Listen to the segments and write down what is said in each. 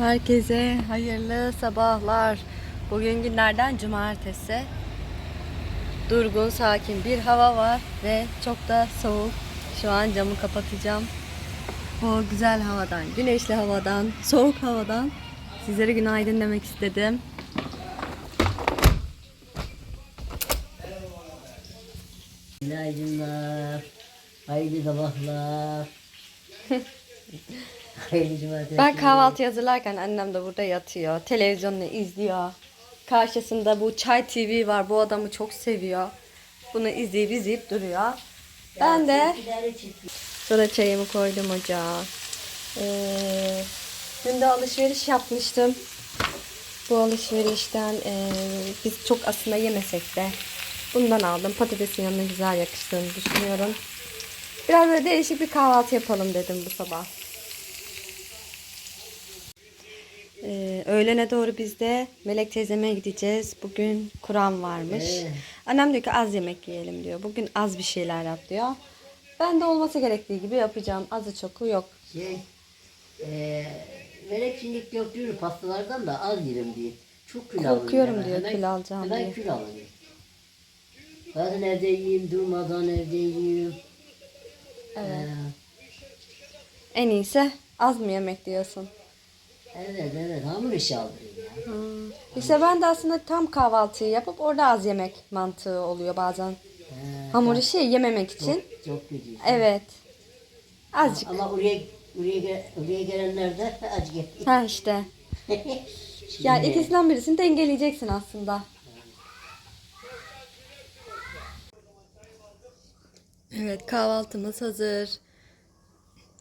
Herkese hayırlı sabahlar. Bugün günlerden cumartesi. Durgun, sakin bir hava var ve çok da soğuk. Şu an camı kapatacağım. Bu güzel havadan, güneşli havadan, soğuk havadan sizlere günaydın demek istedim. Günaydınlar. Hayırlı sabahlar. Hayırlı cumartesi. Ben kahvaltı hazırlarken annem de burada yatıyor. Televizyonunu izliyor. Karşısında bu Çay TV var. Bu adamı çok seviyor. Bunu izleyip izleyip duruyor. Ben de. Sonra çayımı koydum ocağa. Ee, dün de alışveriş yapmıştım. Bu alışverişten ee, biz çok aslında yemesek de bundan aldım. Patatesin yanına güzel yakıştığını düşünüyorum. Biraz böyle değişik bir kahvaltı yapalım dedim bu sabah. Ee, öğlene doğru biz de Melek teyzeme gideceğiz. Bugün Kur'an varmış. Ee. Annem diyor ki az yemek yiyelim diyor. Bugün az bir şeyler yap diyor. Ben de olması gerektiği gibi yapacağım. Azı çoku yok. Şey, eee melek şimdi yok diyor pastalardan da az yerim diye. Çok kilo alıyor. Korkuyorum hemen. diyor, Hemen- kilo alacağım hemen diye. kilo alıyor. Bazen evde yiyeyim, durmadan evde yiyeyim. Evet. Ee, En iyisi az mı yemek diyorsun? Evet evet hamur işi aldırayım ya. Hmm. İşte ben de aslında tam kahvaltıyı yapıp orada az yemek mantığı oluyor bazen. Ee, Hamur işi yememek için. çok, çok kötü. Evet. Azıcık. Ama oraya oraya, oraya gelenler de acı getiriyor. Ha işte. Yani ikisinden birisini dengeleyeceksin aslında. Evet kahvaltımız hazır.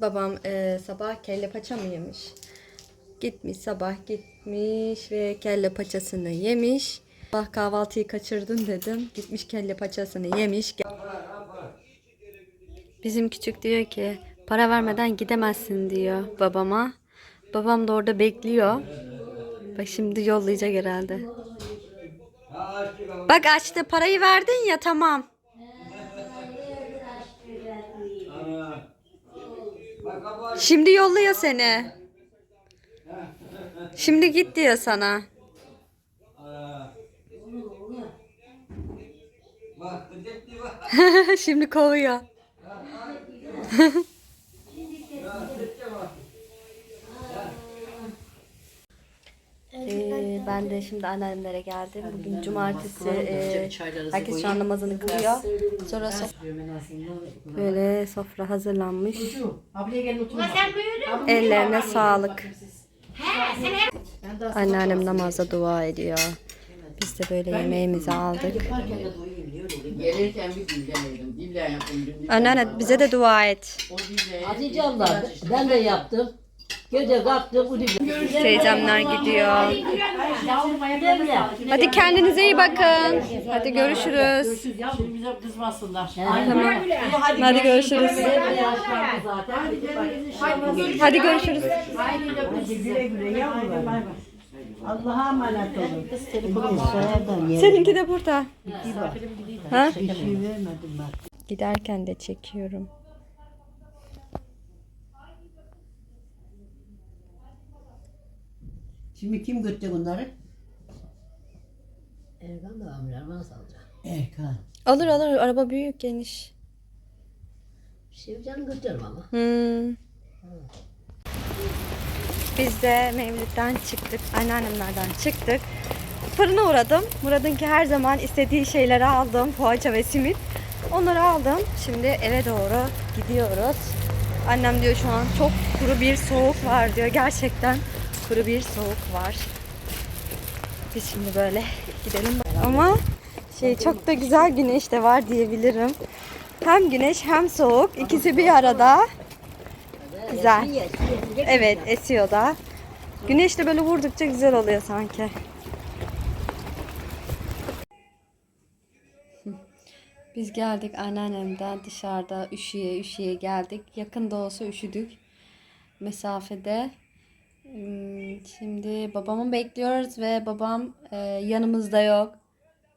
Babam e, sabah kelle paça mı yemiş? Gitmiş sabah gitmiş ve kelle paçasını yemiş. Sabah kahvaltıyı kaçırdın dedim. Gitmiş kelle paçasını yemiş. Bizim küçük diyor ki para vermeden gidemezsin diyor babama. Babam da orada bekliyor. Bak şimdi yollayacak herhalde. Bak açtı parayı verdin ya tamam. Şimdi yolluyor seni. Şimdi git diyor sana. Şimdi kovuyor. Ee, ben de şimdi anneannemlere geldim. Bugün cumartesi. e, herkes şu an namazını kılıyor. Sonra so- böyle sofra hazırlanmış. Ellerine sağlık. Anneannem namazda dua ediyor. Biz de böyle yemeğimizi aldık. Gelirken bir dinlemedim. Anneanne bize de dua et. Hatice abla ben de yaptım. Gece kalktım Teyzemler gidiyor. Hadi kendinize iyi bakın. Hadi görüşürüz. Şimdi bize. Hadi görüşürüz. Hadi görüşürüz. Allah'a emanet olun. Seninki de burada. Ha? Giderken de çekiyorum. Şimdi kim götürecek bunları? Erkan da amca bana salacak. Erkan. Alır alır. Araba büyük geniş. Sevcan'ı götürürüm ama. Hmm. Biz de Mevlüt'ten çıktık. Anneannemlerden çıktık. Fırına uğradım. Murat'ınki her zaman istediği şeyleri aldım. Poğaça ve simit. Onları aldım. Şimdi eve doğru gidiyoruz. Annem diyor şu an çok kuru bir soğuk var diyor. Gerçekten kuru bir soğuk var. Biz şimdi böyle gidelim. Ama şey çok da güzel güneş de var diyebilirim. Hem güneş hem soğuk ikisi bir arada. Güzel. Evet esiyor da. Güneş de böyle vurdukça güzel oluyor sanki. Biz geldik anneannemden dışarıda üşüye üşüye geldik. Yakında olsa üşüdük. Mesafede. Hmm, Şimdi babamı bekliyoruz ve babam e, yanımızda yok.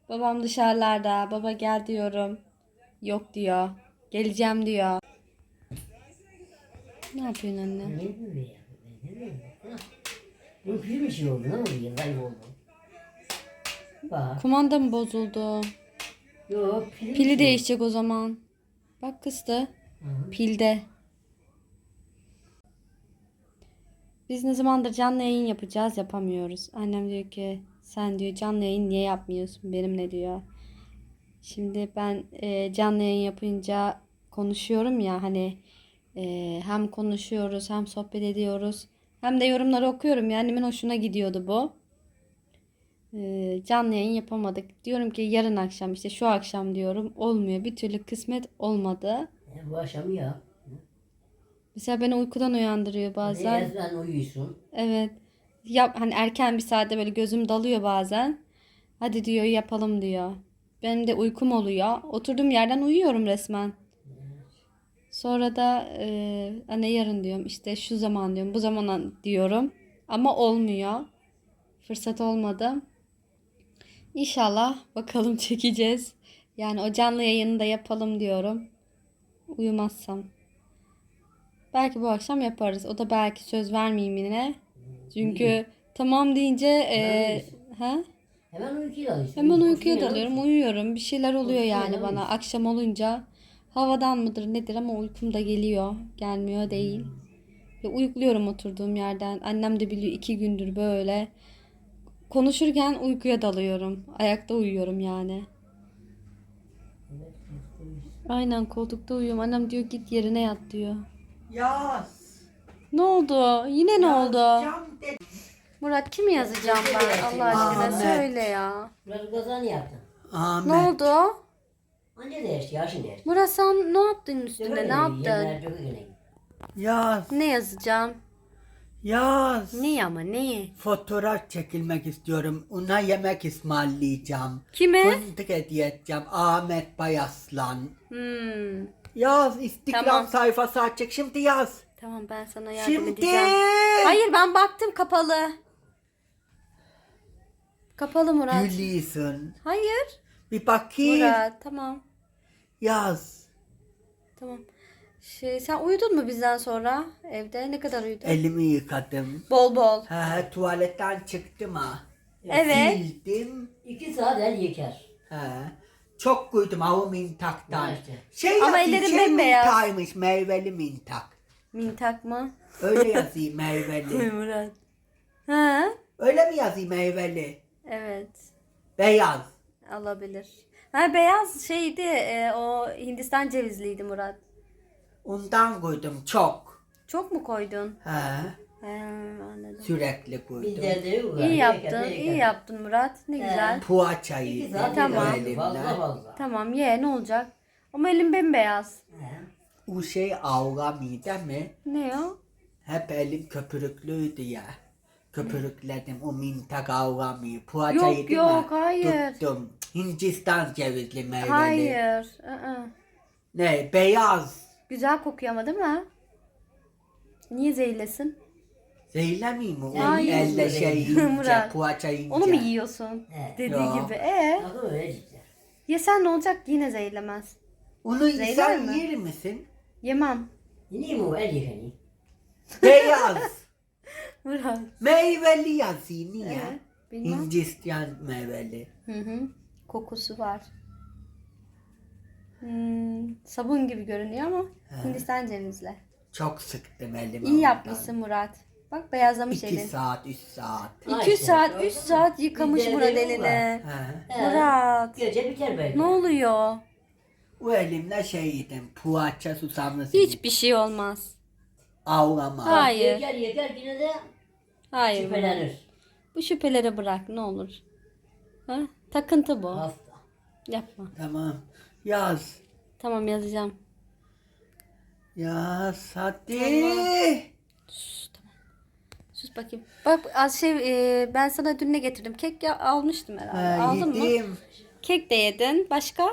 Babam dışarılarda. Baba gel diyorum. Yok diyor. Geleceğim diyor. Ne yapıyorsun anne? Ne böyle ya? Pil bir şey oldu. Ne oldu? Bak. Kumanda mı bozuldu? Yok pil. Pili değişecek o zaman. Bak kıstı. Pilde. Biz ne zamandır canlı yayın yapacağız yapamıyoruz. Annem diyor ki sen diyor canlı yayın niye yapmıyorsun benimle diyor. Şimdi ben e, canlı yayın yapınca konuşuyorum ya hani e, hem konuşuyoruz hem sohbet ediyoruz. Hem de yorumları okuyorum. Yani annemin hoşuna gidiyordu bu. E, canlı yayın yapamadık. Diyorum ki yarın akşam işte şu akşam diyorum. Olmuyor. Bir türlü kısmet olmadı. E, bu akşam ya. Mesela beni uykudan uyandırıyor bazen. Bazen uyuyorsun. Evet. Yap hani erken bir saatte böyle gözüm dalıyor bazen. Hadi diyor yapalım diyor. Benim de uykum oluyor. Oturduğum yerden uyuyorum resmen. Sonra da e, anne yarın diyorum işte şu zaman diyorum bu zamana diyorum. Ama olmuyor. Fırsat olmadı. İnşallah bakalım çekeceğiz. Yani o canlı yayını da yapalım diyorum. Uyumazsam. Belki bu akşam yaparız. O da belki söz vermeyeyim yine. Çünkü tamam deyince e, ha? Hemen uykuya dalıyorsun. Hemen uykuya Uykuya dalıyorum, uyuyorum. Bir şeyler oluyor Uykuya yani bana. dalıyorsun. Akşam olunca havadan mıdır nedir ama uykum da geliyor. Gelmiyor değil. Ve uyukluyorum oturduğum yerden. Annem de biliyor iki gündür böyle. Konuşurken uykuya dalıyorum. Ayakta uyuyorum yani. Aynen koltukta uyuyorum. Annem diyor git yerine yat diyor. Yaz. Ne oldu? Yine ne oldu? Cam de- Murat kimi yazacağım ben Allah aşkına Ahmet. söyle ya. Biraz kazanı yaptın. Ahmet. Ne oldu? Anca değişti, yaşın değişti. Murat sen ne yaptın üstüne? Ne yaptın? Yaz. Ne yazacağım? Yaz. Ne ama ne? Fotoğraf çekilmek istiyorum. Ona yemek ısmarlayacağım. Kime? Fındık hediye edeceğim. Ahmet Bayaslan. Hmm. Yaz. İstiklal Tamam. sayfası açık. Şimdi yaz. Tamam ben sana yardım Şimdi. edeceğim. Hayır ben baktım kapalı. Kapalı Murat. Gülüyorsun. Hayır. Bir bakayım. Murat tamam. Yaz. Tamam. Şey, sen uyudun mu bizden sonra evde? Ne kadar uyudun? Elimi yıkadım. Bol bol. He, tuvaletten çıktım ha. Evet. Sildim. İki saat el yeker. He. Çok koydum o mintaktan. Şey Ama yazıyor, ellerin şey bembeyaz. mintaymış, meyveli mintak. Mintak mı? Öyle yazıyor meyveli. Murat. Ha? Öyle mi yazıyor meyveli? Evet. Beyaz. Alabilir. Ha beyaz şeydi e, o Hindistan cevizliydi Murat. Ondan koydum çok. Çok mu koydun? He. He, anladım. sürekli koydum. Bizde de yok. İyi yaptın, iyi yaptın Murat. Ne güzel. Poğaçayı saat Tamam. elimle. Fazla fazla. Tamam ye ne olacak? Ama elim bembeyaz. He. O şey avgamı değil mi? Ne o? Hep elim köpürüklüydü ya. Köpürükledim o mintak avgamı. Poğaça Yok, yedim yok, ha, hayır. Tuttum. Hindistan cevizli meyveli. Hayır. ı-ı. Ne? Beyaz. Güzel kokuyor ama değil mi? Niye zehirlesin? Zehirlemeyeyim mi? O Hayır. elle şey yiyince, Murat. poğaça yiyince. Onu mu yiyorsun? He. Dediği Yok. gibi. E Bakın öyle cidden. yesen ne olacak? Yine zehirlemez. Onu Zehirler sen mi? yer misin? Yemem. Yine mi el yekeni? Beyaz. Murat. Meyveli yazıyor niye? Evet, bilmem. Hindistan meyveli. Hı hı. Kokusu var. Hmm, sabun gibi görünüyor ama Hindistan cevizle. Çok sıktım elime. İyi ondan. yapmışsın Murat. Bak beyazlamış İki elin. saat, üç saat. 2 işte, saat, gördün 3 mü? saat yıkamış Murat yok elini. He. Murat. Gece biter belki. Ne oluyor? O elimle şey yedim. Poğaça susamlı. Hiçbir şey olmaz. Avlama. Hayır. Yeker yeker yine de Hayır. Murat. şüphelenir. Bu şüpheleri bırak ne olur. Ha? Takıntı bu. Hasta. Yapma. Tamam. Yaz. Tamam yazacağım. Yaz hadi. Sus bakayım. Bak az şey e, ben sana dün ne getirdim? Kek ya, almıştım herhalde. Ha, Aldın mı? yedim. Kek de yedin. Başka?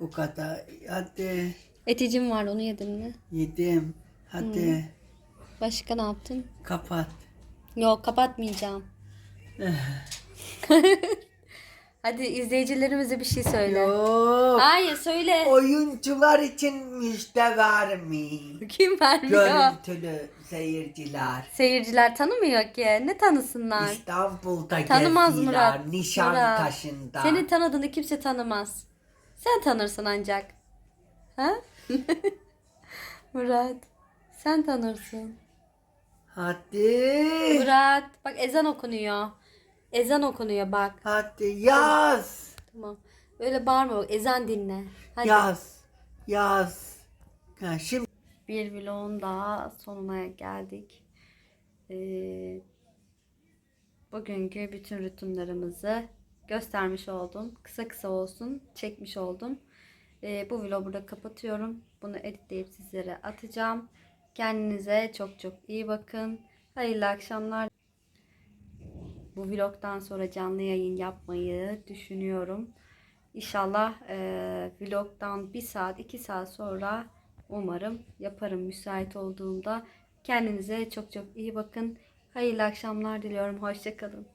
O kadar. Hadi. Eticim var onu yedin mi? Yedim. Hadi. Başka ne yaptın? Kapat. Yok kapatmayacağım. Hadi izleyicilerimize bir şey söyle. Yok. Hayır söyle. Oyuncular için müjde vermeyin. Kim vermiyor? Görüntülü seyirciler. Seyirciler tanımıyor ki. Ne tanısınlar? İstanbul'da Tanımaz gezdiler. Murat. Nişantaşı'nda. Senin tanıdığını kimse tanımaz. Sen tanırsın ancak. Ha? Murat. Sen tanırsın. Hadi. Murat. Bak ezan okunuyor. Ezan okunuyor bak. Hadi yaz. Tamam. Öyle bağırma bak. Ezan dinle. Hadi. Yaz. Yaz. Ha, şimdi Bir vlogun daha sonuna geldik. Ee, bugünkü bütün rutinlerimizi göstermiş oldum. Kısa kısa olsun çekmiş oldum. Ee, bu vlogu burada kapatıyorum. Bunu editleyip sizlere atacağım. Kendinize çok çok iyi bakın. Hayırlı akşamlar. Bu vlogdan sonra canlı yayın yapmayı düşünüyorum. İnşallah eee vlogdan bir saat iki saat sonra umarım yaparım müsait olduğumda. Kendinize çok çok iyi bakın. Hayırlı akşamlar diliyorum. Hoşçakalın.